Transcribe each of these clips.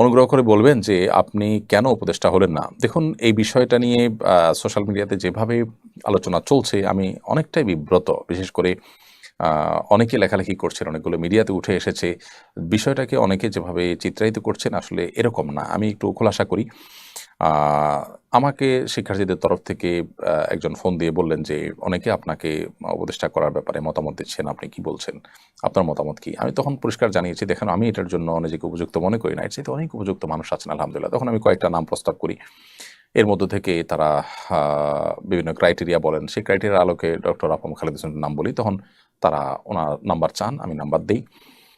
অনুগ্রহ করে বলবেন যে আপনি কেন উপদেষ্টা হলেন না? দেখুন, এই বিষয়টা নিয়ে সোশ্যাল মিডিয়াতে যেভাবে আলোচনা চলছে, আমি অনেকটাই বিব্রত। বিশেষ করে অনেকে লেখালেখি করছেন, অনেকগুলো মিডিয়াতে উঠে এসেছে। বিষয়টাকে অনেকে যেভাবে চিত্রায়িত করছেন, আসলে এরকম না। আমি একটু খোলাসা করি। আমাকে শিক্ষার্থীদের তরফ থেকে একজন ফোন দিয়ে বললেন যে, অনেকে আপনাকে উপদেষ্টা করার ব্যাপারে মতামত দিচ্ছেন, আপনি কি বলছেন? আপনার মতামত কি? আমি তখন পরিষ্কার জানিয়েছি, দেখেন, আমি এটার জন্য নিজেকে উপযুক্ত মনে করি না। এর চাইতে অনেক উপযুক্ত মানুষ আছেন, আলহামদুলিল্লাহ। তখন আমি কয়েকটা নাম প্রস্তাব করি। এর মধ্য থেকে তারা বিভিন্ন ক্রাইটেরিয়া বলেন। সেই ক্রাইটেরিয়ার আলোকে ডক্টর আফম খালেদ হোসেনের নাম বলি। তখন তারা ওনার নাম্বার চান, আমি নাম্বার দিই।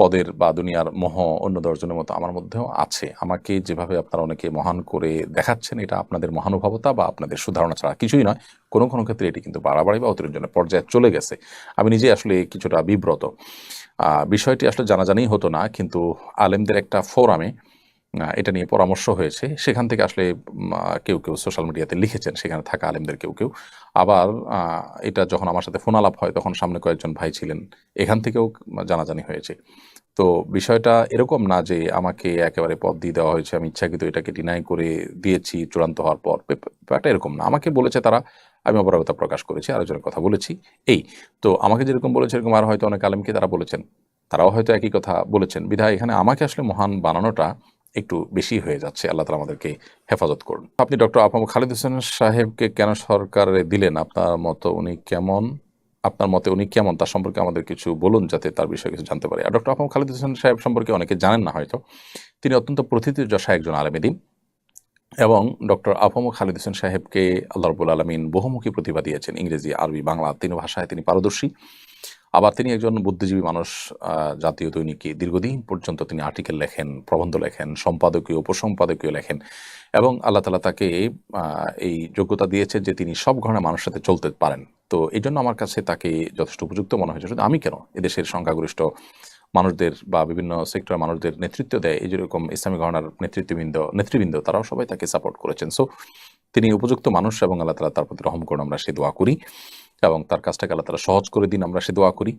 পদের বা দুনিয়ার মোহ অন্য দশজনের মতো আমার মধ্যেও আছে। আমাকে যেভাবে আপনারা অনেকে মহান করে দেখাচ্ছেন, এটা আপনাদের মহানুভবতা বা আপনাদের সুধারণা ছাড়া কিছুই নয়। কোনো কোনো ক্ষেত্রে এটি কিন্তু বাড়াবাড়ি বা অতিরঞ্জনের পর্যায়ে চলে গেছে। আমি নিজে আসলে কিছুটা বিব্রত। বিষয়টি আসলে জানাজানি হতো না, কিন্তু আলেমদের একটা ফোরামে এটা নিয়ে পরামর্শ হয়েছে। সেখান থেকে আসলে কেউ কেউ সোশ্যাল মিডিয়াতে লিখেছেন, সেখানে থাকা আলেমদের কেউ কেউ। আবার এটা যখন আমার সাথে ফোন আলাপ হয়, তখন সামনে কয়েকজন ভাই ছিলেন। এখান থেকেও জানাজানি হয়েছে। তো বিষয়টা এরকম না যে আমাকে একেবারে পদ দিয়ে দেওয়া হয়েছে, আমি ইচ্ছাকৃত এটাকে ডিনাই করে দিয়েছি, চূড়ান্ত হওয়ার পর। ব্যাপ- ব্যাপারটা এরকম না। আমাকে বলেছে তারা, আমি অপরাগতা প্রকাশ করেছি, আরেকজনের কথা বলেছি। এই, তো আমাকে যেরকম বলেছে, এরকম আর হয়তো অনেক আলেমকে তারা বলেছেন। তারাও হয়তো একই কথা বলেছেন। বিধায় এখানে আমাকে আসলে মহান বানানোটা একটু বেশি হয়ে যাচ্ছে। আল্লাহ তালা আমাদেরকে হেফাজত করুন। আপনি ডক্টর আপাম খালিদ হোসেন সাহেবকে কেন সরকারে দিলেন? আপনার মতো উনি কেমন? আপনার মতে উনি কেমন? তার সম্পর্কে আমাদের কিছু বলুন যাতে তার বিষয়ে কিছু জানতে পারি। আর ডক্টর আফম খালিদ হোসেন সাহেব সম্পর্কে অনেকে জানেন না হয়তো। তিনি অত্যন্ত প্রথিতিযশা একজন আলমেদিন এবং ডক্টর আফম খালিদ হোসেন সাহেবকে আল্লাহ রবুল আলমিন বহুমুখী প্রতিভা দিয়েছেন। ইংরেজি, আরবি, বাংলা তিন ভাষায় তিনি পারদর্শী। আবার তিনি একজন বুদ্ধিজীবী মানুষ জাতীয় দৈনিকে দীর্ঘদিন পর্যন্ত তিনি আর্টিকেল লেখেন, প্রবন্ধ লেখেন, সম্পাদকীয়, উপসম্পাদকীয় লেখেন এবং আল্লাহ তালা তাকে এই যোগ্যতা দিয়েছেন যে তিনি সব ধরনের মানুষের সাথে চলতে পারেন। তো এই জন্য আমার কাছে তাকে যথেষ্ট উপযুক্ত মনে হয়েছে। শুধু আমি কেন? এদেশের সংখ্যাগরিষ্ঠ মানুষদের বা বিভিন্ন সেক্টরের মানুষদের নেতৃত্ব দেয়, এই যেরকম ইসলামী ঘটনার নেতৃত্ববৃন্দ, নেতৃবৃন্দ, তারাও সবাই তাকে সাপোর্ট করেছেন। সো তিনি উপযুক্ত মানুষ এবং আল্লাহ তালা তার প্রতি রহম করুন। আমরা সে দোয়া করি। এবং তার কাজটাকে আল্লাহ তারা সহজ করে দিন, আমরা সে দোয়া করি।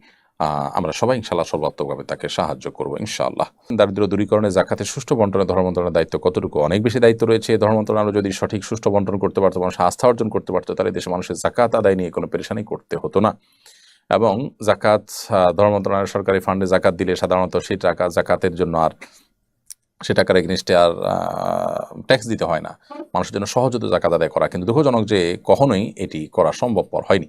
আমরা সবাই ইনশাল্লাহ সর্বাত্মকভাবে তাকে সাহায্য করব ইনশাআল্লাহ। দারিদ্র দূরীকরণে জাকাতের সুষ্ঠু বন্টনে ধর্ম মন্ত্রণালয়ের দায়িত্ব কতটুকু? অনেক বেশি দায়িত্ব রয়েছে। ধর্ম মন্ত্রণালয় যদি সঠিক সুষ্ঠু বন্টন করতে পারতো মানুষ আস্থা অর্জন করতে পারতো, তাহলে দেশে মানুষের জাকাত আদায় নিয়ে কোনো পেরেশানি করতে হতো না। এবং জাকাত ধর্ম মন্ত্রণালয়ের সরকারি ফান্ডে জাকাত দিলে সাধারণত সেই টাকা জাকাতের জন্য আর সে টাকার এগেনিস্টে আর ট্যাক্স দিতে হয় না। মানুষের জন্য সহজ হতো জাকাত আদায় করা। কিন্তু দুঃখজনক যে কখনোই এটি করা সম্ভবপর হয়নি।